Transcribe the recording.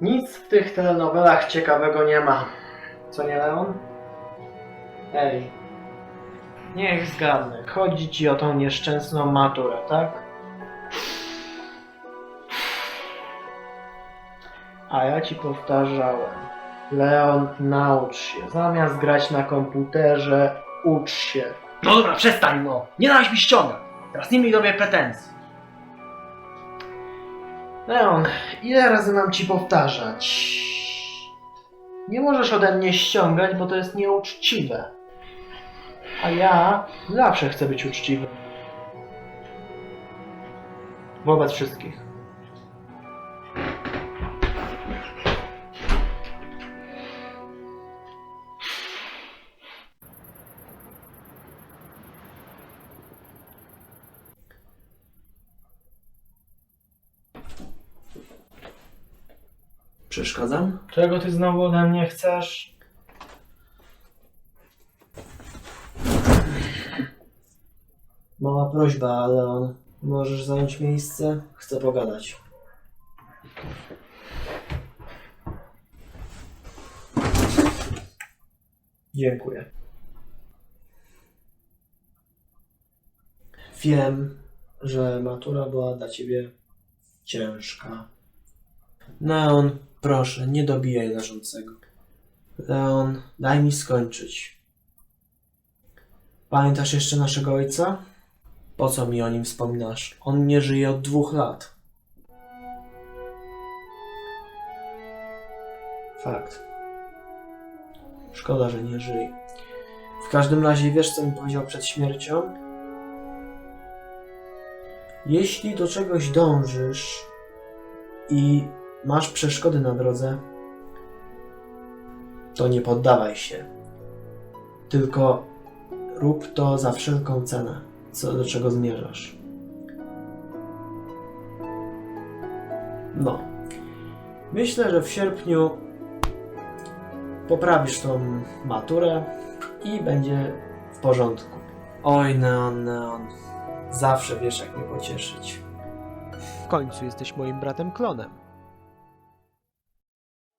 Nic w tych telenowelach ciekawego nie ma. Co nie, Leon? Ej. Niech zgadnę. Chodzi ci o tą nieszczęsną maturę, tak? A ja ci powtarzałem. Leon, naucz się. Zamiast grać na komputerze, ucz się. No dobra, przestań no! Nie dałeś mi ściągać! Teraz nie miej do mnie pretensji. Leon, ile razy mam ci powtarzać? Nie możesz ode mnie ściągać, bo to jest nieuczciwe. A ja zawsze chcę być uczciwy. Wobec wszystkich. Przeszkadzam? Czego ty znowu ode mnie chcesz? Mała prośba, Leon. Możesz zająć miejsce? Chcę pogadać. Dziękuję. Wiem, że matura była dla ciebie ciężka. Leon, proszę, nie dobijaj leżącego. Leon, daj mi skończyć. Pamiętasz jeszcze naszego ojca? Po co mi o nim wspominasz? On nie żyje od dwóch lat. Fakt. Szkoda, że nie żyje. W każdym razie wiesz, co mi powiedział przed śmiercią? Jeśli do czegoś dążysz i masz przeszkody na drodze, to nie poddawaj się. Tylko rób to za wszelką cenę, co do czego zmierzasz. No. Myślę, że w sierpniu poprawisz tą maturę i będzie w porządku. Oj, Neon, Neon. Zawsze wiesz, jak mnie pocieszyć. W końcu jesteś moim bratem klonem.